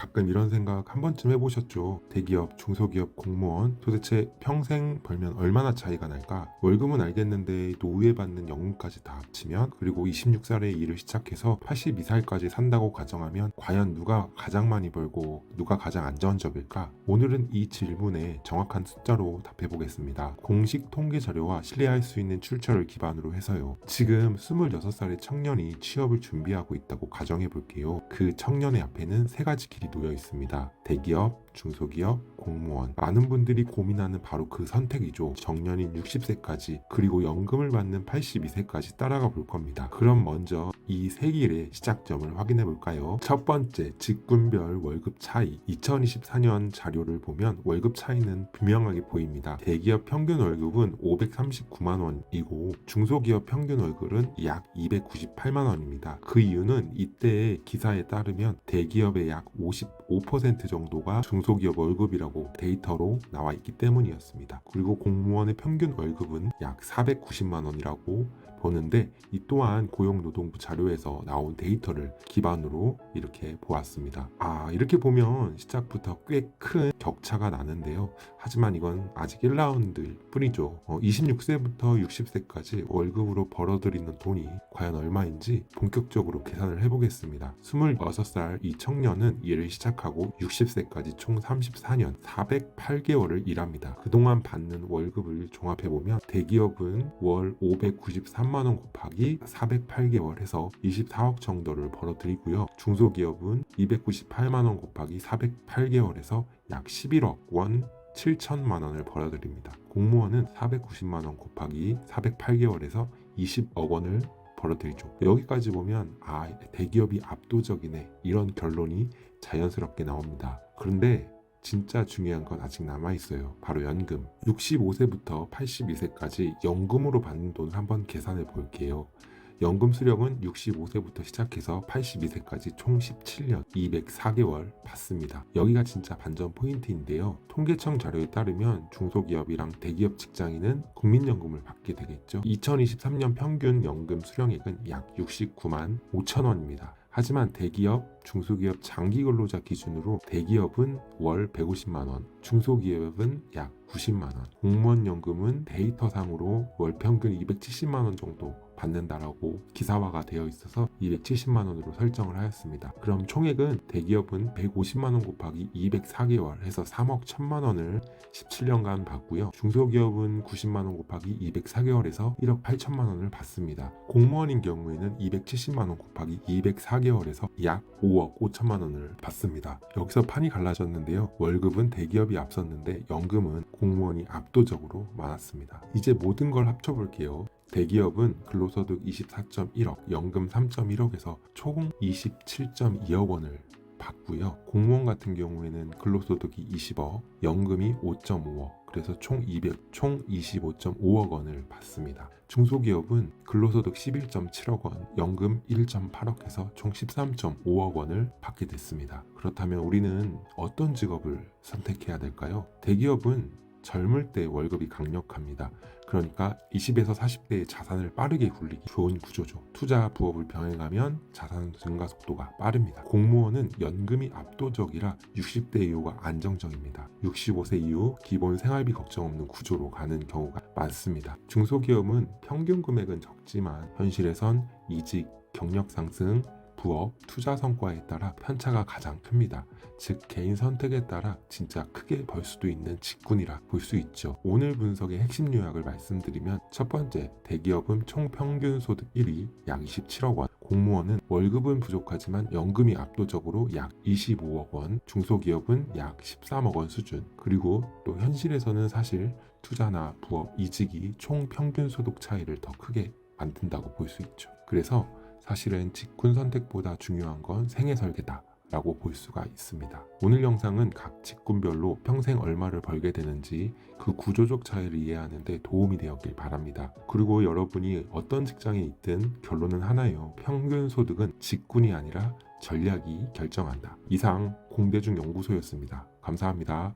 가끔 이런 생각 한 번쯤 해보셨죠? 대기업, 중소기업, 공무원 도대체 평생 벌면 얼마나 차이가 날까? 월급은 알겠는데 노후에 받는 연금까지 다 합치면 그리고 26살에 일을 시작해서 82살까지 산다고 가정하면 과연 누가 가장 많이 벌고 누가 가장 안정적일까? 오늘은 이 질문에 정확한 숫자로 답해보겠습니다. 공식 통계 자료와 신뢰할 수 있는 출처를 기반으로 해서요. 지금 26살의 청년이 취업을 준비하고 있다고 가정해 볼게요. 그 청년의 앞에는 세 가지 길이 놓여 있습니다. 대기업, 중소기업, 공무원. 많은 분들이 고민하는 바로 그 선택이죠. 정년인 60세까지 그리고 연금을 받는 82세까지 따라가 볼 겁니다. 그럼 먼저 이 세 길의 시작점을 확인해 볼까요? 첫 번째, 직군별 월급 차이. 2024년 자료를 보면 월급 차이는 분명하게 보입니다. 대기업 평균 월급은 539만 원이고 중소기업 평균 월급은 약 298만 원입니다. 그 이유는 이때의 기사에 따르면 대기업의 약 55% 정도가 중 소기업 월급이라고 데이터로 나와 있기 때문이었습니다. 그리고 공무원의 평균 월급은 약 490만 원이라고 보는데 이 또한 고용노동부 자료에서 나온 데이터를 기반으로 이렇게 보았습니다. 아 이렇게 보면 시작부터 꽤 큰 격차가 나는데요. 하지만 이건 아직 1라운드 뿐이죠. 26세부터 60세까지 월급으로 벌어들이는 돈이 과연 얼마인지 본격적으로 계산을 해보겠습니다. 26살 이 청년은 일을 시작하고 60세까지 총 34년 408개월을 일합니다. 그동안 받는 월급을 종합해보면 대기업은 월 593만 원 곱하기 408개월 해서 24억 정도를 벌어들이고요. 중소기업은 298만원 곱하기 408개월에서 약 11억 원 7천만 원을 벌어들입니다. 공무원은 490만 원 곱하기 408개월에서 20억 원을 벌어들이죠. 여기까지 보면 아 대기업이 압도적이네 이런 결론이 자연스럽게 나옵니다. 그런데 진짜 중요한 건 아직 남아 있어요. 바로 연금. 65세부터 82세까지 연금으로 받는 돈을 한번 계산해 볼게요. 연금 수령은 65세부터 시작해서 82세까지 총 17년 204개월 받습니다. 여기가 진짜 반전 포인트인데요. 통계청 자료에 따르면 중소기업이랑 대기업 직장인은 국민연금을 받게 되겠죠. 2023년 평균 연금 수령액은 약 69만 5천 원입니다. 하지만 대기업, 중소기업 장기 근로자 기준으로 대기업은 월 150만 원, 중소기업은 약 90만 원, 공무원 연금은 데이터상으로 월 평균 270만 원 정도 받는다라고 기사화가 되어 있어서 270만 원으로 설정을 하였습니다. 그럼 총액은 대기업은 150만 원 곱하기 204개월 해서 3억 1천만 원을 17년간 받고요. 중소기업은 90만 원 곱하기 204개월에서 1억 8천만 원을 받습니다. 공무원인 경우에는 270만 원 곱하기 204개월에서 약 5억 5천만 원을 받습니다. 여기서 판이 갈라졌는데요. 월급은 대기업이 앞섰는데 연금은 공무원이 압도적으로 많았습니다. 이제 모든 걸 합쳐볼게요. 대기업은 근로소득 24.1억, 연금 3.1억에서 총 27.2억 원을 받고요. 공무원 같은 경우에는 근로소득이 20억, 연금이 5.5억, 그래서 총 200, 총 25.5억 원을 받습니다. 중소기업은 근로소득 11.7억 원, 연금 1.8억 해서 총 13.5억 원을 받게 됐습니다. 그렇다면 우리는 어떤 직업을 선택해야 될까요? 대기업은 젊을 때 월급이 강력합니다. 그러니까 20에서 40대의 자산을 빠르게 굴리기 좋은 구조죠. 투자 부업을 병행하면 자산 증가 속도가 빠릅니다. 공무원은 연금이 압도적이라 60대 이후가 안정적입니다. 65세 이후 기본 생활비 걱정 없는 구조로 가는 경우가 많습니다. 중소기업은 평균 금액은 적지만 현실에선 이직, 경력 상승, 부업, 투자 성과에 따라 편차가 가장 큽니다. 즉 개인 선택에 따라 진짜 크게 벌 수도 있는 직군이라 볼 수 있죠. 오늘 분석의 핵심 요약을 말씀드리면 첫 번째, 대기업은 총 평균 소득 1위 약 27억 원, 공무원은 월급은 부족하지만 연금이 압도적으로 약 25억 원, 중소기업은 약 13억 원 수준, 그리고 또 현실에서는 사실 투자나 부업, 이직이 총 평균 소득 차이를 더 크게 만든다고 볼 수 있죠. 그래서 사실은 직군 선택보다 중요한 건 생애 설계다. 라고 볼 수가 있습니다. 오늘 영상은 각 직군별로 평생 얼마를 벌게 되는지 그 구조적 차이를 이해하는데 도움이 되었길 바랍니다. 그리고 여러분이 어떤 직장에 있든 결론은 하나예요. 평균 소득은 직군이 아니라 전략이 결정한다. 이상 공대중 연구소였습니다. 감사합니다.